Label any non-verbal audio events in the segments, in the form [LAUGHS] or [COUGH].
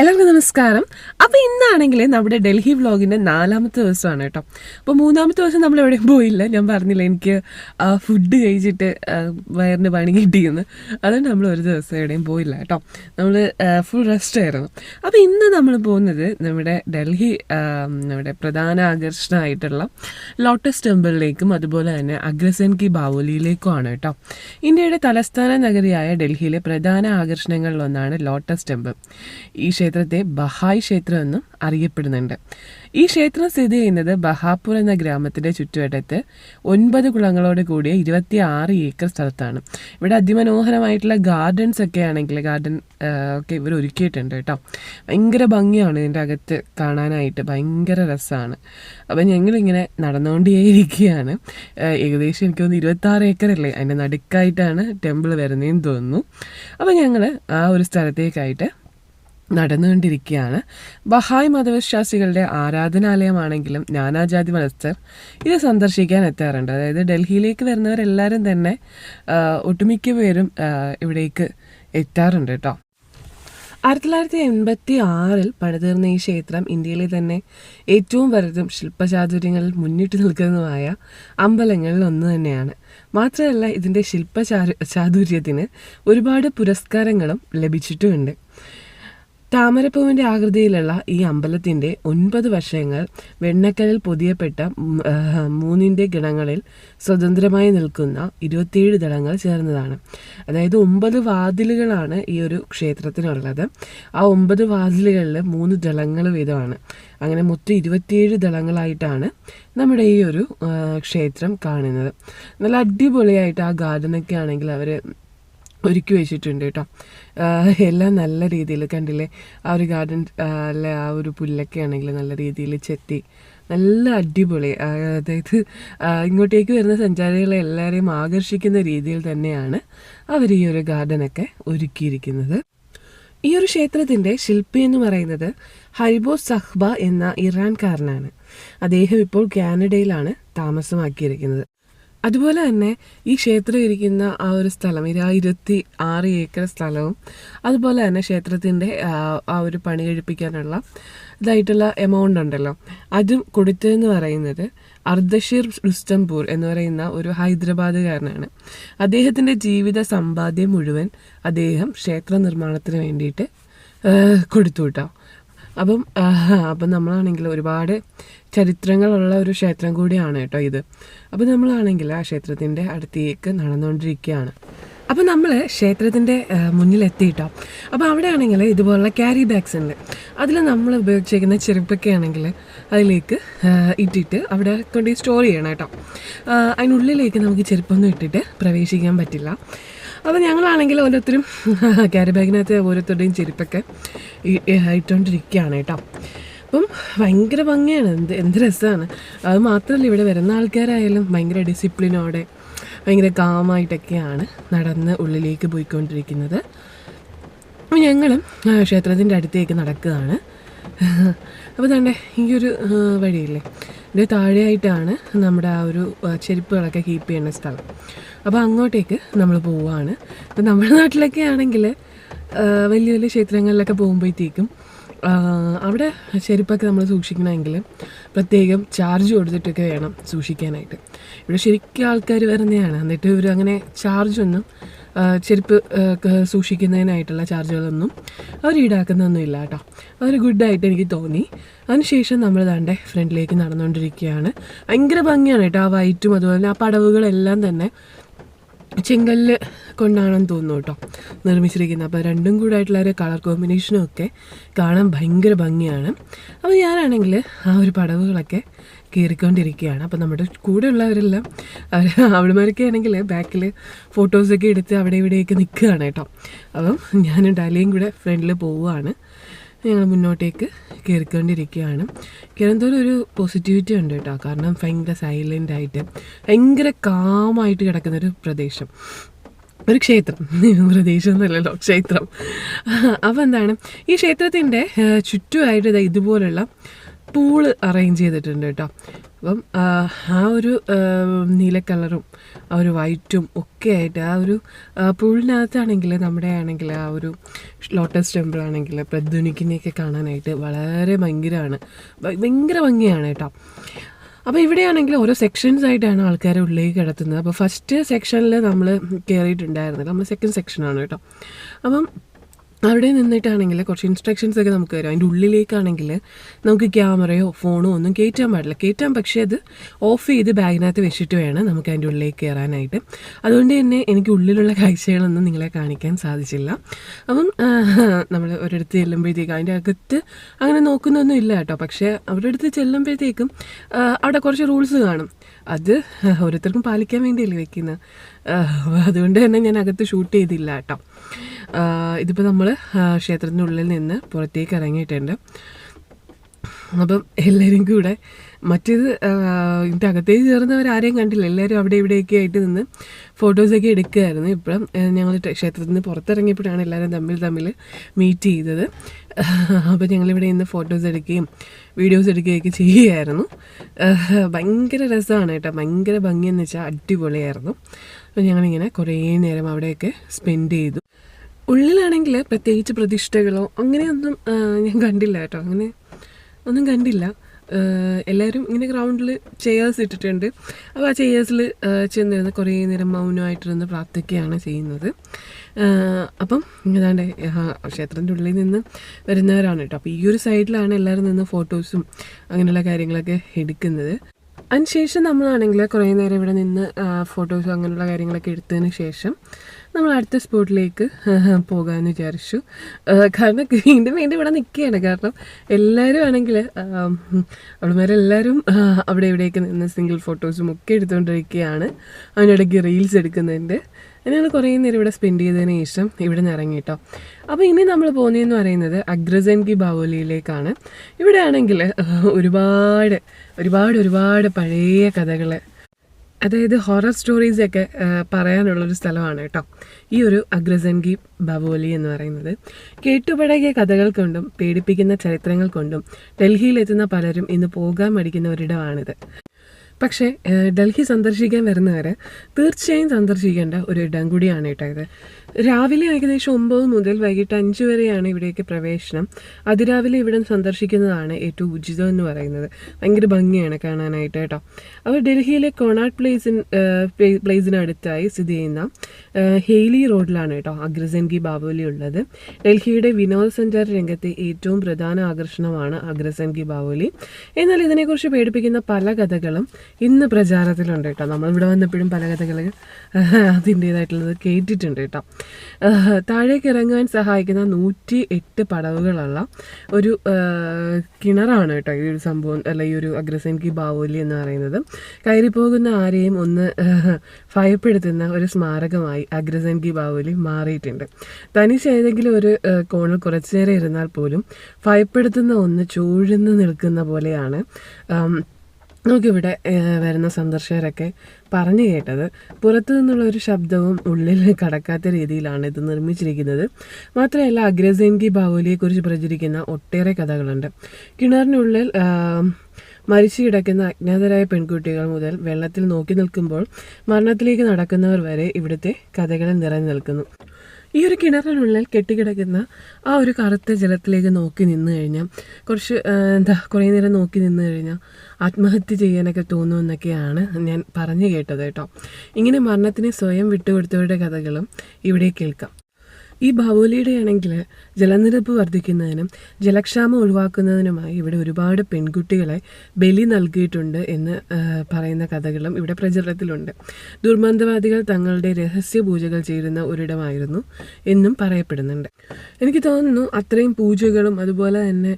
എല്ലാവർക്കും നമസ്കാരം. അപ്പോൾ ഇന്നാണെങ്കിൽ നമ്മുടെ ഡൽഹി വ്ളോഗിന്റെ നാലാമത്തെ ദിവസമാണ് കേട്ടോ. അപ്പോൾ മൂന്നാമത്തെ ദിവസം നമ്മൾ എവിടെയും പോയില്ല. ഞാൻ പറഞ്ഞില്ല എനിക്ക് ഫുഡ് കഴിച്ചിട്ട് വയറിന് പണി കിട്ടിയെന്ന്. അതുകൊണ്ട് നമ്മൾ ഒരു ദിവസം എവിടെയും പോയില്ല കേട്ടോ. നമ്മൾ ഫുൾ റെസ്റ്റ് ആയിരുന്നു. അപ്പോൾ ഇന്ന് നമ്മൾ പോകുന്നത് നമ്മുടെ ഡൽഹി നമ്മുടെ പ്രധാന ആകർഷണമായിട്ടുള്ള ലോട്ടസ് ടെമ്പിളിലേക്കും അതുപോലെ തന്നെ അഗ്രസൻ കി ബാവോലിയിലേക്കുമാണ് കേട്ടോ. ഇന്ത്യയുടെ തലസ്ഥാന നഗരിയായ ഡൽഹിയിലെ പ്രധാന ആകർഷണങ്ങളിലൊന്നാണ് ലോട്ടസ് ടെമ്പിൾ. ഈ ക്ഷേത്രത്തെ ബഹായ് ക്ഷേത്രം എന്നും അറിയപ്പെടുന്നുണ്ട്. ഈ ക്ഷേത്രം സ്ഥിതി ചെയ്യുന്നത് ബഹാപൂർ എന്ന ഗ്രാമത്തിന്റെ ചുറ്റുവട്ടത്ത് ഒൻപത് കുളങ്ങളോട് കൂടിയ ഇരുപത്തി ആറ് ഏക്കർ സ്ഥലത്താണ്. ഇവിടെ അതിമനോഹരമായിട്ടുള്ള ഗാർഡൻസ് ഒക്കെ ആണെങ്കിൽ ഗാർഡൻ ഒക്കെ ഇവർ ഒരുക്കിയിട്ടുണ്ട് കേട്ടോ. ഭയങ്കര ഭംഗിയാണ് ഇതിന്റെ അകത്ത് കാണാനായിട്ട്. ഭയങ്കര രസമാണ്. അപ്പം ഞങ്ങളിങ്ങനെ നടന്നുകൊണ്ടേയിരിക്കുകയാണ്. ഏകദേശം എനിക്ക് തോന്നുന്നു ഇരുപത്തി ആറ് ഏക്കറല്ലേ അതിന്റെ നടുക്കായിട്ടാണ് ടെമ്പിൾ വരുന്നതെന്ന് തോന്നുന്നു. അപ്പം ഞങ്ങൾ ആ ഒരു സ്ഥലത്തേക്കായിട്ട് നടന്നുകൊണ്ടിരിക്കുകയാണ്. ബഹായ് മതവിശ്വാസികളുടെ ആരാധനാലയമാണെങ്കിലും നാനാജാതി മതസ്ഥർ ഇത് സന്ദർശിക്കാൻ എത്താറുണ്ട്. അതായത് ഡൽഹിയിലേക്ക് വരുന്നവരെല്ലാവരും തന്നെ ഒട്ടുമിക്ക പേരും ഇവിടേക്ക് എത്താറുണ്ട് കേട്ടോ ആയിരത്തി തൊള്ളായിരത്തി എൺപത്തി ആറിൽ പണിതീർന്ന ഈ ക്ഷേത്രം ഇന്ത്യയിലെ തന്നെ ഏറ്റവും വലുതും ശില്പചാതുര്യങ്ങളിൽ മുന്നിട്ട് നിൽക്കുന്നതുമായ അമ്പലങ്ങളിൽ ഒന്ന് തന്നെയാണ്. മാത്രമല്ല ഇതിന്റെ ശില്പചാ ചാതുര്യത്തിന് ഒരുപാട് പുരസ്കാരങ്ങളും ലഭിച്ചിട്ടുമുണ്ട്. താമരപ്പൂവിന്റെ ആകൃതിയിലുള്ള ഈ അമ്പലത്തിന്റെ ഒൻപത് വശങ്ങൾ വെണ്ണക്കലിൽ പൊതിയപ്പെട്ട മൂന്നിന്റെ ഗണങ്ങളിൽ സ്വതന്ത്രമായി നിൽക്കുന്ന ഇരുപത്തിയേഴ് ദളങ്ങൾ ചേർന്നതാണ്. അതായത് ഒമ്പത് വാതിലുകളാണ് ഈ ഒരു ക്ഷേത്രത്തിനുള്ളത്. ആ ഒമ്പത് വാതിലുകളിൽ മൂന്ന് ദളങ്ങൾ വീതമാണ്. അങ്ങനെ മൊത്തം ഇരുപത്തിയേഴ് ദളങ്ങളായിട്ടാണ് നമ്മുടെ ഈ ഒരു ക്ഷേത്രം കാണുന്നത്. നല്ല അടിപൊളിയായിട്ട് ആ ഗാർഡനൊക്കെ ആണെങ്കിൽ അവർ ഒരുക്കി വെച്ചിട്ടുണ്ട് കേട്ടോ. എല്ലാം നല്ല രീതിയിൽ കണ്ടില്ലേ? ആ ഒരു ഗാർഡൻ അല്ലെ ആ ഒരു പുല്ലൊക്കെ ആണെങ്കിൽ നല്ല രീതിയിൽ ചെത്തി നല്ല അടിപൊളി. അതായത് ഇങ്ങോട്ടേക്ക് വരുന്ന സഞ്ചാരികളെ എല്ലാവരെയും ആകർഷിക്കുന്ന രീതിയിൽ തന്നെയാണ് അവർ ഈ ഒരു ഗാർഡനൊക്കെ ഒരുക്കിയിരിക്കുന്നത്. ഈ ഒരു ക്ഷേത്രത്തിന്റെ ശില്പി എന്ന് പറയുന്നത് ഹരിബോ സഹ്ബ എന്ന ഇറാൻകാരനാണ്. അദ്ദേഹം ഇപ്പോൾ കാനഡയിലാണ് താമസമാക്കിയിരിക്കുന്നത്. അതുപോലെ തന്നെ ഈ ക്ഷേത്രം ഇരിക്കുന്ന ആ ഒരു സ്ഥലം ഇരു ഇരുപത്തി ആറ് ഏക്കർ സ്ഥലവും അതുപോലെ തന്നെ ക്ഷേത്രത്തിന്റെ ആ ഒരു പണി കഴിപ്പിക്കാനുള്ള ഇതായിട്ടുള്ള എമൗണ്ട് ഉണ്ടല്ലോ. അതും കൊടുത്തതെന്ന് പറയുന്നത് അർദ്ധഷീർ റുസ്റ്റംപൂർ എന്ന് പറയുന്ന ഒരു ഹൈദരാബാദുകാരനാണ്. അദ്ദേഹത്തിന്റെ ജീവിത സമ്പാദ്യം മുഴുവൻ അദ്ദേഹം ക്ഷേത്ര നിർമ്മാണത്തിന് വേണ്ടിയിട്ട് കൊടുത്തു കേട്ടോ. അപ്പം അപ്പം നമ്മളാണെങ്കിൽ ഒരുപാട് ചരിത്രങ്ങളുള്ള ഒരു ക്ഷേത്രം കൂടിയാണ് കേട്ടോ ഇത്. അപ്പം നമ്മളാണെങ്കിൽ ആ ക്ഷേത്രത്തിന്റെ അടുത്തേക്ക് നടന്നുകൊണ്ടിരിക്കുകയാണ്. അപ്പം നമ്മൾ ക്ഷേത്രത്തിന്റെ മുന്നിലെത്തിയിട്ടോ. അപ്പോൾ അവിടെ ആണെങ്കിൽ ഇതുപോലുള്ള ക്യാരി ബാഗ്സ് ഉണ്ട്. അതിൽ നമ്മൾ ഉപയോഗിച്ചിരിക്കുന്ന ചെരുപ്പൊക്കെ ആണെങ്കിൽ അതിലേക്ക് ഇട്ടിട്ട് അവിടെ കൊണ്ട് സ്റ്റോർ ചെയ്യണം കേട്ടോ. അതിനുള്ളിലേക്ക് നമുക്ക് ചെരുപ്പൊന്നും ഇട്ടിട്ട് പ്രവേശിക്കാൻ പറ്റില്ല. അപ്പോൾ ഞങ്ങളാണെങ്കിൽ ഓരോരുത്തരും [LAUGHS] ക്യാരി ബാഗിനകത്ത് ഓരോരുത്തരുടെയും ചെരുപ്പൊക്കെ ഇട്ടുകൊണ്ടിരിക്കുകയാണ് കേട്ടോ. അപ്പം ഭയങ്കര ഭംഗിയാണ്. എന്ത് എന്ത് രസമാണ്. അത് മാത്രമല്ല ഇവിടെ വരുന്ന ആൾക്കാരായാലും ഭയങ്കര ഡിസിപ്ലിനോടെ ഭയങ്കര കാമായിട്ടൊക്കെയാണ് നടന്ന് ഉള്ളിലേക്ക് പോയിക്കൊണ്ടിരിക്കുന്നത്. അപ്പോൾ ഞങ്ങളും ക്ഷേത്രത്തിന്റെ അടുത്തേക്ക് നടക്കുകയാണ്. [LAUGHS] അപ്പോൾ തന്നെ ഈ ഒരു വഴിയില്ലേ? ഇത് താഴെയായിട്ടാണ് നമ്മുടെ ആ ഒരു ചെരുപ്പുകളൊക്കെ കീപ്പ് ചെയ്യുന്ന സ്ഥലം. അപ്പോൾ അങ്ങോട്ടേക്ക് നമ്മൾ പോവുകയാണ് അപ്പോൾ നമ്മുടെ നാട്ടിലൊക്കെ ആണെങ്കിൽ വലിയ വലിയ ക്ഷേത്രങ്ങളിലൊക്കെ പോകുമ്പോഴത്തേക്കും അവിടെ ചെരുപ്പൊക്കെ നമ്മൾ സൂക്ഷിക്കണമെങ്കിൽ പ്രത്യേകം ചാർജ് കൊടുത്തിട്ടൊക്കെ വേണം സൂക്ഷിക്കാനായിട്ട്. ഇവിടെ ശരിക്കും ആൾക്കാർ വരുന്നതാണ്. എന്നിട്ട് ഇവർ അങ്ങനെ ചാർജൊന്നും ചെരുപ്പ് സൂക്ഷിക്കുന്നതിനായിട്ടുള്ള ചാർജുകളൊന്നും അവർ ഈടാക്കുന്നൊന്നും ഇല്ല കേട്ടോ. ഗുഡ് ഗുഡായിട്ട് എനിക്ക് തോന്നി. അതിനുശേഷം നമ്മൾ ദാണ്ടെ ഫ്രണ്ടിലേക്ക് നടന്നുകൊണ്ടിരിക്കുകയാണ് ഭയങ്കര ഭംഗിയാണ് കേട്ടോ ആ വൈറ്റും അതുപോലെ ആ പടവുകളെല്ലാം തന്നെ. ചെങ്കല്ല് കൊണ്ടാണെന്ന് തോന്നുന്നു കേട്ടോ. നിർമ്മിച്ചിരിക്കുന്നത്. അപ്പോൾ രണ്ടും കൂടെ ആയിട്ടുള്ള ഒരു കളർ കോമ്പിനേഷനും ഒക്കെ കാണാൻ ഭയങ്കര ഭംഗിയാണ്. അപ്പോൾ ഞാനാണെങ്കിൽ ആ ഒരു പടവുകളൊക്കെ കയറിക്കൊണ്ടിരിക്കുകയാണ് അപ്പോൾ നമ്മുടെ കൂടെ ഉള്ളവരെല്ലാം അവർ അവിടെമാരൊക്കെ ആണെങ്കിൽ ബാക്കിൽ ഫോട്ടോസൊക്കെ എടുത്ത് അവിടെ ഇവിടെയൊക്കെ നിൽക്കുകയാണ് കേട്ടോ. അപ്പം ഞാനും ഡാലിയും കൂടെ ഫ്രണ്ടിൽ പോവുകയാണ്. ഞങ്ങൾ മുന്നോട്ടേക്ക് കയറിക്കൊണ്ടിരിക്കുകയാണ് കയറുന്നതോടെ ഒരു പോസിറ്റിവിറ്റി ഉണ്ട് കേട്ടോ. കാരണം ഭയങ്കര സൈലന്റ് ആയിട്ട് ഭയങ്കര കാമായിട്ട് കിടക്കുന്നൊരു പ്രദേശം. ഒരു ക്ഷേത്രം. പ്രദേശം എന്നല്ലല്ലോ ക്ഷേത്രം. അപ്പോൾ എന്താണ്? ഈ ക്ഷേത്രത്തിന്റെ ചുറ്റുമായിട്ട് ഇതുപോലുള്ള പൂൾ അറേഞ്ച് ചെയ്തിട്ടുണ്ട് കേട്ടോ. അപ്പം ആ, ഒരു നീല കളറും ആ ഒരു വൈറ്റും ഒക്കെ ആയിട്ട് ആ ഒരു പൂളിനകത്താണെങ്കിൽ നമ്മുടെ ആണെങ്കിൽ ആ ഒരു ലോട്ടസ് ടെമ്പിൾ ആണെങ്കിൽ പ്രധ്വനിക്കിനെയൊക്കെ കാണാനായിട്ട് വളരെ ഭയങ്കരമാണ് ഭയങ്കര ഭംഗിയാണ് കേട്ടോ. അപ്പോൾ ഇവിടെയാണെങ്കിൽ ഓരോ സെക്ഷൻസ് ആയിട്ടാണ് ആൾക്കാരെ ഉള്ളിലേക്ക് കിടത്തുന്നത്. അപ്പോൾ ഫസ്റ്റ് സെക്ഷനിൽ നമ്മൾ കയറിയിട്ടുണ്ടായിരുന്നില്ല നമ്മൾ സെക്കൻഡ് സെക്ഷനാണ് കേട്ടോ. അപ്പം അവിടെ നിന്നിട്ടാണെങ്കിൽ കുറച്ച് ഇൻസ്ട്രക്ഷൻസ് ഒക്കെ നമുക്ക് തരും. അതിന്റെ ഉള്ളിലേക്കാണെങ്കിൽ നമുക്ക് ക്യാമറയോ ഫോണോ ഒന്നും കയറ്റാൻ പാടില്ല. കയറ്റാൻ പക്ഷേ അത് ഓഫ് ചെയ്ത് ബാഗിനകത്ത് വെച്ചിട്ട് വേണം നമുക്ക് അതിന്റെ ഉള്ളിലേക്ക് കയറാനായിട്ട് അതുകൊണ്ട് തന്നെ എനിക്ക് ഉള്ളിലുള്ള കാഴ്ചകളൊന്നും നിങ്ങളെ കാണിക്കാൻ സാധിച്ചില്ല. അപ്പം നമ്മൾ ഒരിടത്ത് ചെല്ലുമ്പോഴത്തേക്കും അതിന്റെ അകത്ത് അങ്ങനെ നോക്കുന്നൊന്നും ഇല്ല കേട്ടോ. പക്ഷേ അവരുടെ അടുത്ത് ചെല്ലുമ്പോഴത്തേക്കും അവിടെ കുറച്ച് റൂൾസ് കാണും. അത് ഓരോരുത്തർക്കും പാലിക്കാൻ വേണ്ടിയല്ലേ വെക്കുന്നത് അതുകൊണ്ട് തന്നെ ഞാൻ അകത്ത് ഷൂട്ട് ചെയ്തില്ല കേട്ടോ. ഇതിപ്പോൾ നമ്മൾ ക്ഷേത്രത്തിന്റെ ഉള്ളിൽ നിന്ന് പുറത്തേക്ക് ഇറങ്ങിയിട്ടുണ്ട്. അപ്പം എല്ലാവരും കൂടെ മറ്റേത് ഇതിന്റെ അകത്തേക്ക് ചേർന്നവർ ആരെയും കണ്ടില്ല. എല്ലാവരും അവിടെ ഇവിടെയൊക്കെ ആയിട്ട് നിന്ന് ഫോട്ടോസൊക്കെ എടുക്കുകയായിരുന്നു ഇപ്പം. ഞങ്ങൾ ക്ഷേത്രത്തിൽ നിന്ന് പുറത്തിറങ്ങിയപ്പോഴാണ് എല്ലാവരും തമ്മിൽ തമ്മിൽ മീറ്റ് ചെയ്തത്. അപ്പോൾ ഞങ്ങളിവിടെ നിന്ന് ഫോട്ടോസ് എടുക്കുകയും വീഡിയോസ് എടുക്കുകയൊക്കെ ചെയ്യുകയായിരുന്നു. ഭയങ്കര രസമാണ് കേട്ടോ. ഭയങ്കര ഭംഗിയെന്ന് വെച്ചാൽ അടിപൊളിയായിരുന്നു. അപ്പോൾ ഞങ്ങളിങ്ങനെ കുറേ നേരം അവിടെയൊക്കെ സ്പെൻഡ് ചെയ്തു. ഉള്ളിലാണെങ്കിൽ പ്രത്യേകിച്ച് പ്രതിഷ്ഠകളോ അങ്ങനെയൊന്നും ഞാൻ കണ്ടില്ല കേട്ടോ. അങ്ങനെ ഒന്നും കണ്ടില്ല. എല്ലാവരും ഇങ്ങനെ ഗ്രൗണ്ടിൽ ചെയേഴ്സ് ഇട്ടിട്ടുണ്ട്. അപ്പോൾ ആ ചെയേഴ്സിൽ ചെന്നിരുന്ന് കുറേ നേരം മൗനമായിട്ടിരുന്ന് പ്രാർത്ഥിക്കുകയാണ് ചെയ്യുന്നത്. അപ്പം ഏതാണ്ട് ക്ഷേത്രത്തിന്റെ ഉള്ളിൽ നിന്ന് വരുന്നവരാണ് കേട്ടോ. അപ്പോൾ ഈ ഒരു സൈഡിലാണ് എല്ലാവരും നിന്ന് ഫോട്ടോസും അങ്ങനെയുള്ള കാര്യങ്ങളൊക്കെ എടുക്കുന്നത്. അതിനുശേഷം നമ്മളാണെങ്കിൽ കുറേ നേരം ഇവിടെ നിന്ന് ഫോട്ടോസും അങ്ങനെയുള്ള കാര്യങ്ങളൊക്കെ എടുത്തതിന് ശേഷം നമ്മൾ അടുത്ത സ്പോട്ടിലേക്ക് പോകാമെന്ന് വിചാരിച്ചു. കാരണം വീണ്ടും വീണ്ടും ഇവിടെ നിൽക്കുകയാണ് കാരണം എല്ലാവരും ആണെങ്കിൽ അവളുമാരെല്ലാവരും അവിടെ ഇവിടെയൊക്കെ നിന്ന് സിംഗിൾ ഫോട്ടോസും ഒക്കെ എടുത്തുകൊണ്ടിരിക്കുകയാണ്. അതിനിടയ്ക്ക് റീൽസ് എടുക്കുന്നുണ്ട്. ഞങ്ങൾ കുറേ നേരം ഇവിടെ സ്പെൻഡ് ചെയ്തതിന് ശേഷം ഇവിടെ നിന്ന് ഇറങ്ങി കേട്ടോ അപ്പോൾ ഇനി നമ്മൾ പോകുന്നതെന്ന് പറയുന്നത് അഗ്രസൻ കി ബാവോലിയിലേക്കാണ്. ഇവിടെ ആണെങ്കിൽ ഒരുപാട് ഒരുപാട് ഒരുപാട് പഴയ കഥകൾ അതായത് ഹൊറർ സ്റ്റോറീസൊക്കെ പറയാനുള്ളൊരു സ്ഥലമാണ് കേട്ടോ. ഈ ഒരു അഗ്രസൻഗി ബവോലി എന്ന് പറയുന്നത്. കേട്ടുപഴകിയ കഥകൾ കൊണ്ടും പേടിപ്പിക്കുന്ന ചരിത്രങ്ങൾ കൊണ്ടും ഡൽഹിയിലെത്തുന്ന പലരും ഇന്ന് പോകാൻ മടിക്കുന്ന ഒരിടമാണിത്. പക്ഷേ ഡൽഹി സന്ദർശിക്കാൻ വരുന്നവരെ തീർച്ചയായും സന്ദർശിക്കേണ്ട ഒരു ഇടം കൂടിയാണ് കേട്ടോ ഇത്. രാവിലെ ഏകദേശം ഒമ്പത് മുതൽ വൈകിട്ട് അഞ്ച് വരെയാണ് ഇവിടേക്ക് പ്രവേശനം. അതിരാവിലെ ഇവിടെ സന്ദർശിക്കുന്നതാണ് ഏറ്റവും ഉചിതം എന്ന് പറയുന്നത്. ഭയങ്കര ഭംഗിയാണ് കാണാനായിട്ട് കേട്ടോ. അപ്പോൾ ഡൽഹിയിലെ കൊണാട്ട് പ്ലേസിൻ പ്ലേസിനടുത്തായി സ്ഥിതി ചെയ്യുന്ന ഹെയ്ലി റോഡിലാണ് കേട്ടോ അഗ്രസൻഗി ബാവോലി ഉള്ളത്. ഡൽഹിയുടെ വിനോദസഞ്ചാര രംഗത്തെ ഏറ്റവും പ്രധാന ആകർഷണമാണ് അഗ്രസൻഗി ബാവോലി. എന്നാൽ ഇതിനെക്കുറിച്ച് പേടിപ്പിക്കുന്ന പല കഥകളും ഇന്ന് പ്രചാരത്തിലുണ്ട് കേട്ടോ. നമ്മളിവിടെ വന്നപ്പോഴും പല കഥകൾ അതിന്റേതായിട്ടുള്ളത് കേട്ടിട്ടുണ്ട് കേട്ടോ. താഴേക്ക് ഇറങ്ങാൻ സഹായിക്കുന്ന നൂറ്റി എട്ട് പടവുകളുള്ള ഒരു കിണറാണ് കേട്ടോ ഈ ഒരു സംഭവം അല്ല ഈ ഒരു അഗ്രസൻകി ബാവോലി എന്ന് പറയുന്നത്. കയറിപ്പോകുന്ന ആരെയും ഒന്ന് ഭയപ്പെടുത്തുന്ന ഒരു സ്മാരകമായി അഗ്രസൻകി ബാവോലി മാറിയിട്ടുണ്ട്. തനിച്ച് ഏതെങ്കിലും ഒരു കോണിൽ കുറച്ചു നേരം ഇരുന്നാൽ പോലും ഭയപ്പെടുത്തുന്ന ഒന്ന് ചൂഴ്ന്ന് നിൽക്കുന്ന പോലെയാണ് നമുക്കിവിടെ വരുന്ന സന്ദർശകരൊക്കെ പറഞ്ഞു കേട്ടത് പുറത്തു നിന്നുള്ള ഒരു ശബ്ദവും ഉള്ളിൽ കടക്കാത്ത രീതിയിലാണ് ഇത് നിർമ്മിച്ചിരിക്കുന്നത്. മാത്രമല്ല അഗ്രസേൻകി കുറിച്ച് പ്രചരിക്കുന്ന ഒട്ടേറെ കഥകളുണ്ട്. കിണറിനുള്ളിൽ മരിച്ചു കിടക്കുന്ന അജ്ഞാതരായ പെൺകുട്ടികൾ മുതൽ വെള്ളത്തിൽ നോക്കി നിൽക്കുമ്പോൾ മരണത്തിലേക്ക് നടക്കുന്നവർ വരെ ഇവിടുത്തെ കഥകളിൽ നിറഞ്ഞു നിൽക്കുന്നു. ഈ ഒരു കിണറിനുള്ളിൽ കെട്ടിക്കിടക്കുന്ന ആ ഒരു കറുത്ത ജലത്തിലേക്ക് നോക്കി നിന്ന് കഴിഞ്ഞാൽ കുറച്ച് എന്താ കുറേ നേരം നോക്കി നിന്ന് കഴിഞ്ഞാൽ ആത്മഹത്യ ചെയ്യാനൊക്കെ തോന്നുമെന്നൊക്കെയാണ് ഞാൻ പറഞ്ഞു കേട്ടത് കേട്ടോ. ഇങ്ങനെ മരണത്തിന് സ്വയം വിട്ടുകൊടുത്തവരുടെ കഥകളും ഇവിടെ കേൾക്കാം. ഈ ആണെങ്കിൽ ജലനിരപ്പ് വർദ്ധിക്കുന്നതിനും ജലക്ഷാമം ഒഴിവാക്കുന്നതിനുമായി ഇവിടെ ഒരുപാട് പെൺകുട്ടികളെ ബലി നൽകിയിട്ടുണ്ട് എന്ന് പറയുന്ന കഥകളും ഇവിടെ പ്രചരണത്തിലുണ്ട്. ദുർമന്ത്രവാദികൾ തങ്ങളുടെ രഹസ്യ പൂജകൾ ചെയ്യുന്ന ഒരിടമായിരുന്നു എന്നും പറയപ്പെടുന്നുണ്ട്. എനിക്ക് തോന്നുന്നു അത്രയും പൂജകളും അതുപോലെ തന്നെ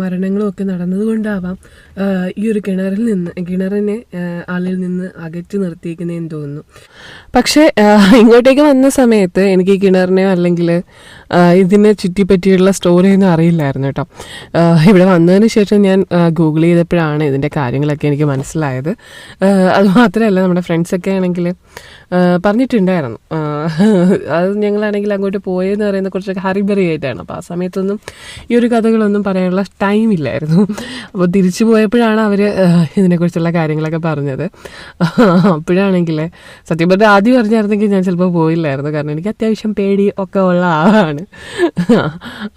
മരണങ്ങളും ഒക്കെ നടന്നതുകൊണ്ടാവാം ഈ ഒരു കിണറിൽ നിന്ന് കിണറിനെ ആളിൽ നിന്ന് അകറ്റി നിർത്തിയിരിക്കുന്നതെന്ന് തോന്നുന്നു. പക്ഷേ ഇങ്ങോട്ടേക്ക് വന്ന സമയത്ത് എനിക്ക് ഈ കിണറിനെയോ അല്ലെങ്കിൽ ഇതിനെ ചുറ്റിപ്പറ്റിയുള്ള സ്റ്റോറിയൊന്നും അറിയില്ലായിരുന്നു കേട്ടോ. ഇവിടെ വന്നതിന് ശേഷം ഞാൻ ഗൂഗിൾ ചെയ്തപ്പോഴാണ് ഇതിന്റെ കാര്യങ്ങളൊക്കെ എനിക്ക് മനസ്സിലായത്. അതുമാത്രമല്ല അത് മാത്രമല്ല നമ്മുടെ ഫ്രണ്ട്സൊക്കെ ആണെങ്കിൽ പറഞ്ഞിട്ടുണ്ടായിരുന്നു. അത് ഞങ്ങളാണെങ്കിൽ അങ്ങോട്ട് പോയെന്ന് പറയുന്ന കുറച്ചൊക്കെ ഹറിബറി ആയിട്ടാണ്. അപ്പോൾ ആ സമയത്തൊന്നും ഈ ഒരു കഥകളൊന്നും പറയാനുള്ള ടൈം ഇല്ലായിരുന്നു. അപ്പോൾ തിരിച്ചു പോയപ്പോഴാണ് അവർ ഇതിനെക്കുറിച്ചുള്ള കാര്യങ്ങളൊക്കെ പറഞ്ഞത്. അപ്പോഴാണെങ്കിൽ സത്യം പറഞ്ഞാൽ ആദ്യം പറഞ്ഞായിരുന്നെങ്കിൽ ഞാൻ ചിലപ്പോൾ പോയില്ലായിരുന്നു. കാരണം എനിക്ക് അത്യാവശ്യം പേടി ഒക്കെ ഉള്ള ആളാണ്.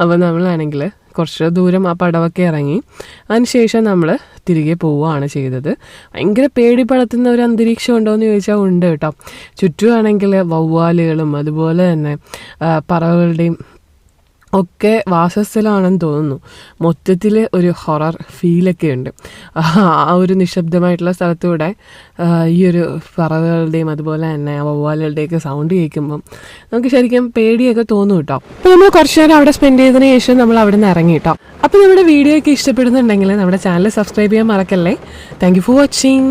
അപ്പോൾ നമ്മളാണെങ്കിൽ കുറച്ച് ദൂരം ആ പടവൊക്കെ ഇറങ്ങി. അതിനുശേഷം നമ്മൾ തിരികെ പോവുകയാണ് ചെയ്തത്. ഭയങ്കര പേടി പടത്തുന്ന ഒരു അന്തരീക്ഷം ഉണ്ടോ എന്ന് ചോദിച്ചാൽ ഉണ്ട് കേട്ടോ. ചുറ്റുമാണെങ്കിൽ വവ്വാലുകളും അതുപോലെ തന്നെ പറവകളുടെയും ഒക്കെ വാസസ്ഥലമാണെന്ന് തോന്നുന്നു. മൊത്തത്തിൽ ഒരു ഹൊറർ ഫീലൊക്കെ ഉണ്ട്. ആ ഒരു നിശബ്ദമായിട്ടുള്ള സ്ഥലത്തൂടെ ഈ ഒരു പറവകളുടെയും അതുപോലെ തന്നെ വവ്വാലുകളുടെയൊക്കെ സൗണ്ട് കേൾക്കുമ്പം നമുക്ക് ശരിക്കും പേടിയൊക്കെ തോന്നും കേട്ടോ. അപ്പോൾ നമ്മൾ കുറച്ച് നേരം അവിടെ സ്പെൻഡ് ചെയ്തതിന് ശേഷം നമ്മൾ അവിടെ നിന്ന് ഇറങ്ങി കേട്ടോ. അപ്പോൾ നമ്മുടെ വീഡിയോ ഒക്കെ ഇഷ്ടപ്പെടുന്നുണ്ടെങ്കിൽ നമ്മുടെ ചാനൽ സബ്സ്ക്രൈബ് ചെയ്യാൻ മറക്കല്ലേ? Thank you for watching